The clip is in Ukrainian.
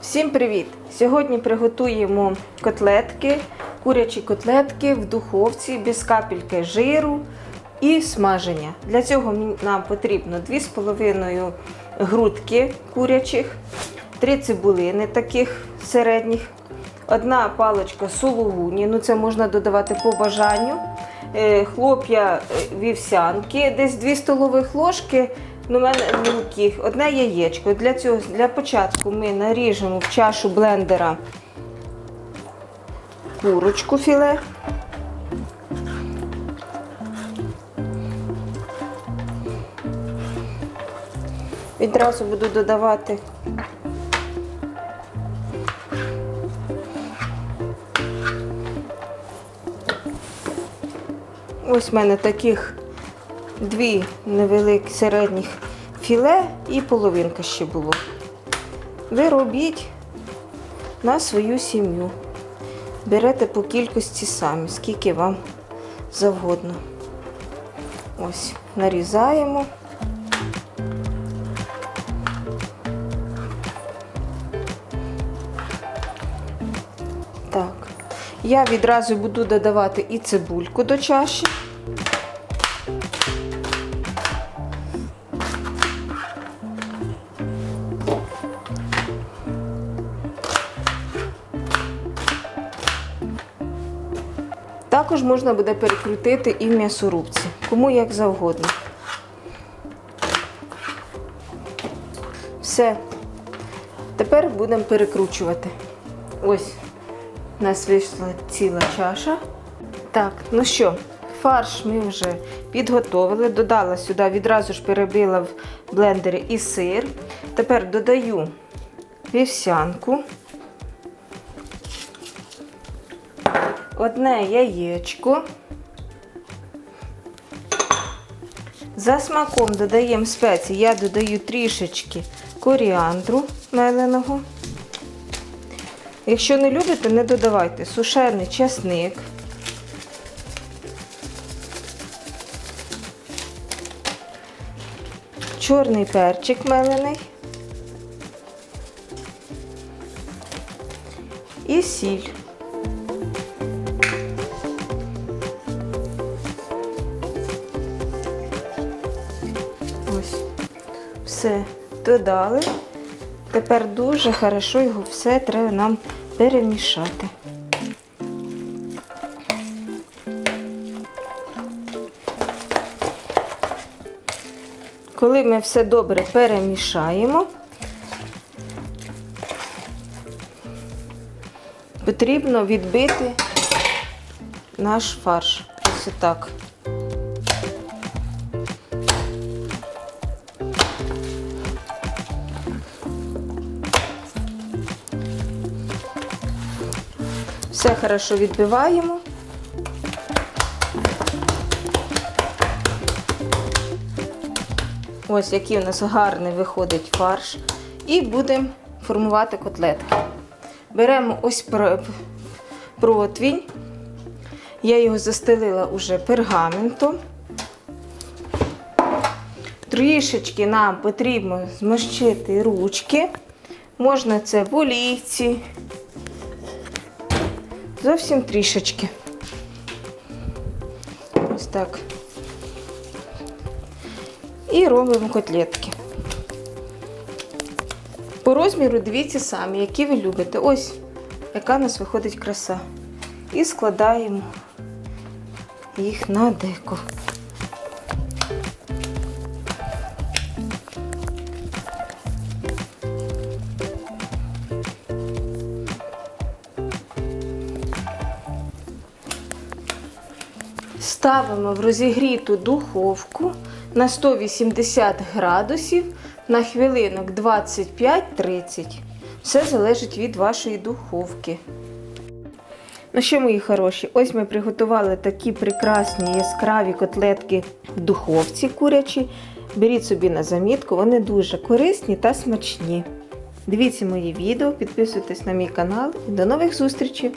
Всім привіт! Сьогодні приготуємо котлетки, курячі котлетки в духовці без капельки жиру і смаження. Для цього нам потрібно 2,5 грудки курячих, 3 цибулини таких середніх, одна паличка сулугуні, ну це можна додавати по бажанню. е, Хлоп'я е, вівсянки, десь 2 столових ложки. Ну, у мене мілких, одне яєчко. Для цього для початку ми наріжемо в чашу блендера курочку філе. Відразу буду додавати ось в мене таких дві невеликі середніх філе і половинка ще було. Ви робіть на свою сім'ю. Берете по кількості самі, скільки вам завгодно. Ось, нарізаємо. Так. Я відразу буду додавати і цибульку до чаші. Також можна буде перекрутити і в м'ясорубці, кому як завгодно. Все. Тепер будемо перекручувати. Ось у нас вийшла ціла чаша. Так, ну що, фарш ми вже підготовили. Додала сюди, відразу ж перебила в блендері і сир. Тепер додаю вівсянку. Одне яєчко. За смаком додаємо спеції. Я додаю трішечки коріандру меленого. Якщо не любите, не додавайте сушений часник. Чорний перчик мелений. І сіль. Все додали. Тепер дуже хорошо його все треба нам перемішати. Коли ми все добре перемішаємо, потрібно відбити наш фарш. Ось так. Все хорошо відбиваємо. Ось який у нас гарний виходить фарш. І будемо формувати котлетки. Беремо ось про- противінь. Я його застелила уже пергаментом. Трішечки нам потрібно змощити ручки. Можна це в олійці, Зовсім трішечки. Ось так. І робимо котлетки. По розміру дивіться самі, які ви любите. Ось, яка у нас виходить краса. І складаємо їх на деко. Ставимо в розігріту духовку на 180 градусів на хвилинок 25-30. Все залежить від вашої духовки. Ну що, мої хороші, ось ми приготували такі прекрасні яскраві котлетки в духовці курячі. Беріть собі на замітку, вони дуже корисні та смачні. Дивіться мої відео, підписуйтесь на мій канал і до нових зустрічей!